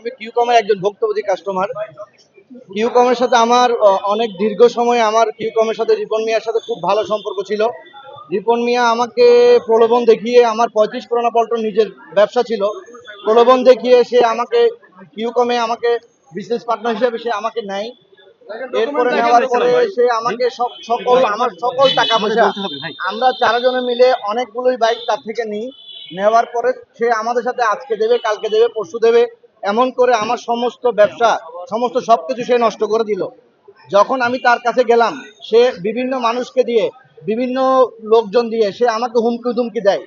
আমি কিউকমের একজন ভুক্তভোগী কাস্টমার কিউকমের সাথে আমার অনেক দীর্ঘ সময় আমার কিউকমের সাথে রিপন মিয়ার সাথে খুব ভালো সম্পর্ক ছিল। রিপন মিয়া আমাকে প্রলোভন দেখিয়ে আমার পঁয়ত্রিশ করোনা পল্টন নিজের ব্যবসা ছিল। প্রলোভন দেখিয়ে সে আমাকে কিউকমে আমাকে বিজনেস পার্টনার হিসেবে সে আমাকে নেয়। এরপরে নেওয়ার পরে সে আমাকে সব সকল আমার সকল টাকা পয়সা আমরা চারজনে মিলে অনেকগুলোই বাইক তার থেকে নিই। নেওয়ার পরে সে আমাদের সাথে আজকে দেবে কালকে দেবে পরশু দেবে। এমন করে আমার সমস্ত ব্যবসা, সমস্ত সব কিছু সে নষ্ট করে দিল। যখন আমি তার কাছে গেলাম, সে বিভিন্ন মানুষকে দিয়ে, বিভিন্ন লোকজন দিয়ে, সে আমাকে হুমকি ধুমকি দেয়।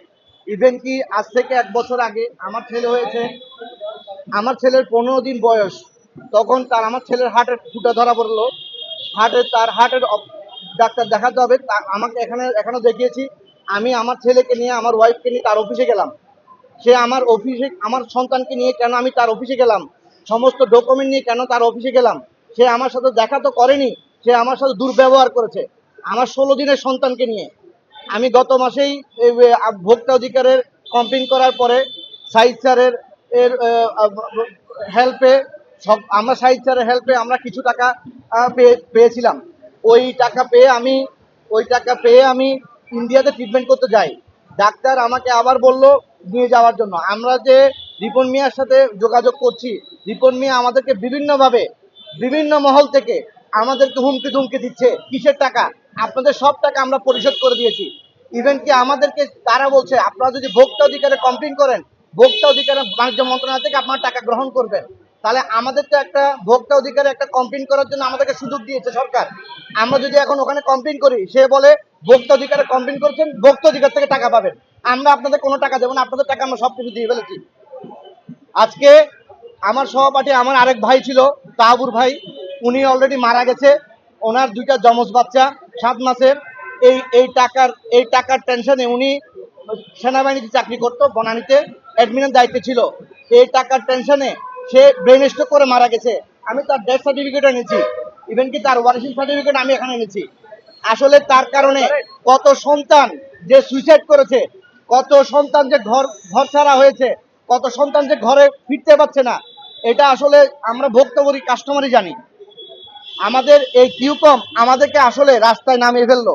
ইভেন কি আজ থেকে এক বছর আগে আমার ছেলে হয়েছে, আমার ছেলের পনেরো দিন বয়স, তখন তার আমার ছেলের হার্টের ফুটা ধরা পড়ল। হার্টের তার হার্টের ডাক্তার দেখাতে হবে আমাকে এখানে এখানে দেখিয়েছি। আমি আমার ছেলেকে নিয়ে, আমার ওয়াইফকে নিয়ে তার অফিসে গেলাম। সে আমার অফিসে, আমার সন্তানকে নিয়ে কেন আমি তার অফিসে গেলাম? সমস্ত ডকুমেন্ট নিয়ে কেন তার অফিসে গেলাম? সে আমার সাথে দেখা তো করেনি, সে আমার সাথে দুর্ব্যবহার করেছে। আমার ষোলো দিনের সন্তানকে নিয়ে। আমি গত মাসেই ভোক্তা অধিকারের কমপ্লেন করার পরে সাইদ স্যারের, এর হেল্পে সব, আমরা সাইদ স্যারের হেল্পে আমরা কিছু টাকা পেয়ে- পেয়েছিলাম। ওই টাকা পেয়ে আমি, ওই টাকা পেয়ে আমি ইন্ডিয়াতে ট্রিটমেন্ট করতে যাই। ডাক্তার আমাকে আবার বলল নিয়ে যাওয়ার জন্য। আমরা যে রিপন মিয়ার সাথে যোগাযোগ করছি, রিপন মিয়া আমাদেরকে বিভিন্নভাবে, বিভিন্ন মহল থেকে আমাদেরকে হুমকি ধুমকি দিচ্ছে। কিসের টাকা? আপনাদের সব টাকা আমরা পরিশোধ করে দিয়েছি। ইভেন কি আমাদেরকে তারা বলছে, আপনারা যদি ভোক্তা অধিকারে কমপ্লেন করেন ভোক্তা অধিকার বাণিজ্য মন্ত্রণালয় থেকে আপনার টাকা গ্রহণ করবেন। তাহলে আমাদের তো একটা ভোক্তা অধিকারে একটা কমপ্লেন করার জন্য আমাদেরকে সুযোগ দিয়েছে সরকার। আমরা যদি এখন ওখানে কমপ্লেন করি, সে বলে ভোক্তা অধিকারে কমপ্লেন করছেন, ভোক্তা অধিকার থেকে টাকা পাবেন। আমরা আপনাদের কোনো টাকা দেবো না, আপনাদের টাকা আমরা সব কিছু দিয়ে ফেলেছি। আজকে আমার সহপাঠী, আমার আরেক ভাই ছিল, তাহাবুর ভাই, উনি অলরেডি মারা গেছে। ওনার দুইটা যমজ বাচ্চা, সাত মাসের। এই এই টাকার এই টাকার টেনশনে উনি সেনাবাহিনীতে চাকরি করতো বনানীতে। অ্যাডমিনের দায়িত্বে ছিল। এই টাকার টেনশনে সে ব্রেন স্ট্রোক করে মারা গেছে। আমি তার ডেথ সার্টিফিকেট এনেছি। ইভেন কি তার ওয়ারিশিং সার্টিফিকেট আমি এখানে এনেছি। আসলে তার কারণে কত সন্তান যে সুইসাইড করেছে, কত সন্তান যে ঘর ঘর ছাড়া হয়েছে, কত সন্তান যে ঘরে ফিরতে পারছে না, এটা আসলে আমরা ভোক্তভোগী কাস্টমারই জানি। আমাদের এই কিউকম আমাদেরকে আসলে রাস্তায় নামিয়ে ফেলল।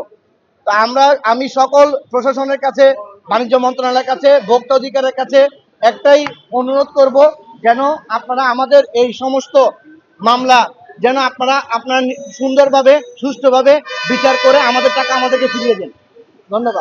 তো আমরা, আমি সকল প্রশাসনের কাছে বাণিজ্য মন্ত্রণালয়ের কাছে, ভোক্তা অধিকারের কাছে একটাই অনুরোধ করব যেন আপনারা আমাদের এই সমস্ত মামলা যেন আপনারা আপনার সুন্দরভাবে, সুষ্ঠুভাবে বিচার করে আমাদের টাকা আমাদেরকে ফিরিয়ে দেন। ধন্যবাদ।